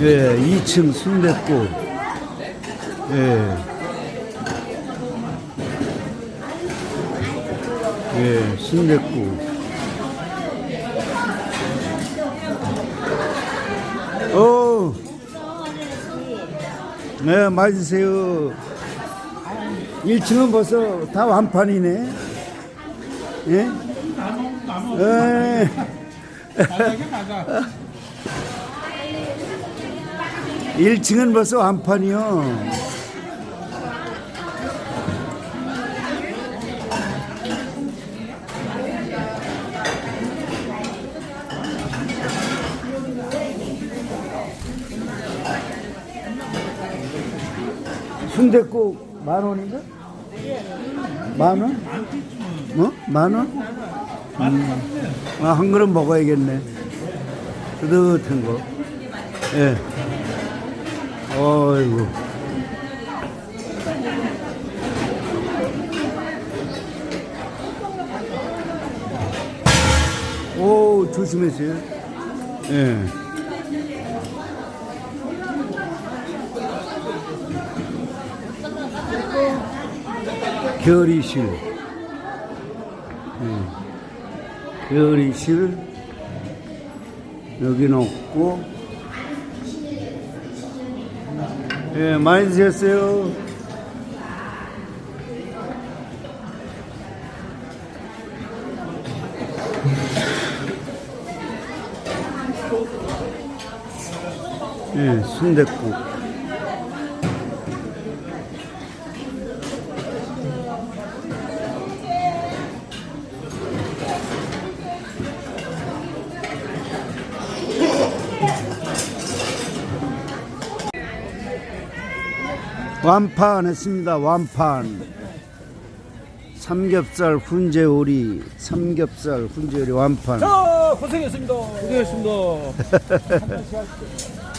예, 2층 순댓국. 예. 예, 순댓국. 오, 네, 맞으세요. 1층은 벌써 다 완판이네. 예? 예. 맞아. 1층은 벌써 완판이요. 순댓국 만 원인가? 만 원? 어? 만 원? 음. 아, 한 그릇 먹어야겠네. 뜨뜻한 거. 예. 어이구. 오, 조심하세요. 예. 결의실. 예. 결의실. 여기 놓고. 예, 많이 드셨어요. 예, 순댓국. 완판 했습니다. 완판. 삼겹살 훈제오리, 삼겹살 훈제오리 완판. 자, 고생했습니다. 고생했습니다.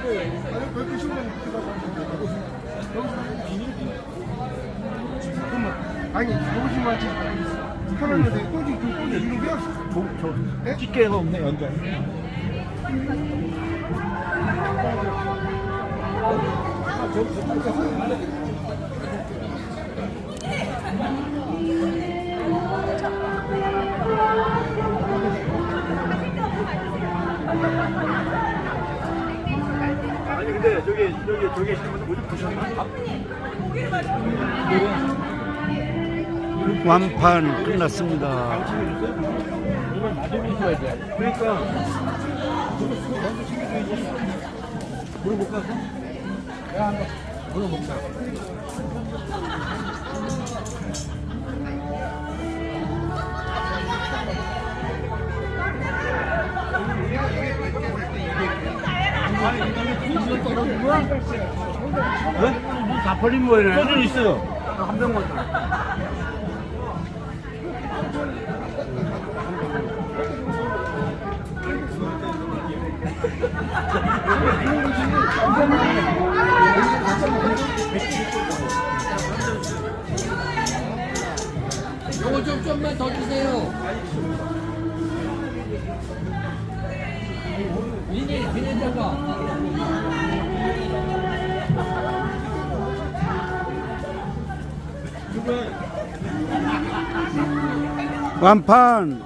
아니 100개 10만 원 잠깐만 아니 150만 원씩 편한데 꼬지 그 꼬지 이거야? 저, 집게가 없네, 연장. 아니 근데 저기 저기 저기 계시는 분들 모두 보셨나? 완판 끝났습니다. 그러니까 물어볼까? 물어볼까? 네? 다 버린 거예요. 소주 있어요. 한 병만. 요거 좀 좀만 더 주세요. 비닐 비닐장가. 완판.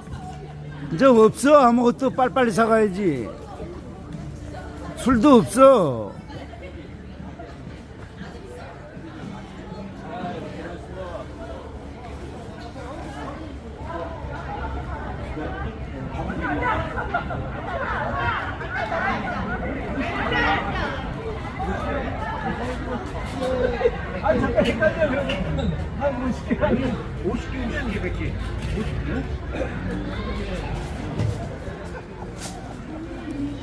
이제 없어. 아무것도 빨리빨리 사가야지. 술도 없어. 잠깐 헷갈려 그러면 한 50개 아니 50개면 이게 100개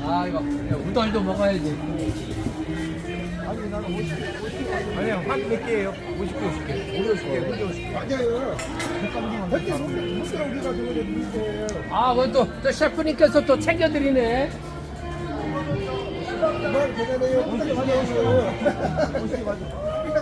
아 이거 야, 우달도 먹어야지. 아니야 한몇 개예요 50개 50개 50개 50개 아니에요. 100개 손으로 우리가 저거 드릴게요. 아 그것도 또 셰프님께서 또 챙겨드리네. 그만 대단해요. 어떻게 가져오세요? 50개 맞아. 50개 50개 50개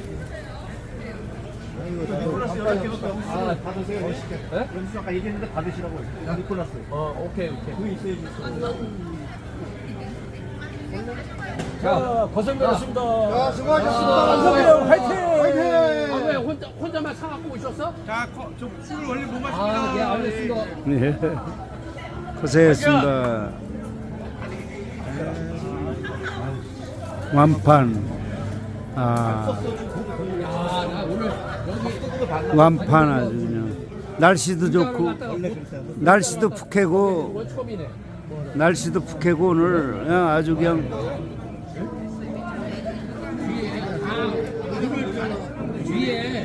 아, 받으세요. 네? 연수 아까 얘기했는데 받으시라고. 니콜라스. 어 오케이 오케이 그게 있어야지. 자 고생하셨습니다 자, 수고하셨습니다. 아, 화이팅! 아, 왜 화이팅! 혼자 혼자만 사갖고 오셨어? 자, 좀술 원래 못 마십니다. 아, 예, 알겠습니다. 네. 고생했습니다. 완판. 아, 아, 완판 아주 그냥. 날씨도 좋고 날씨도 푹해고 날씨도 푹해고 오늘 그냥 아주 그냥. 위에.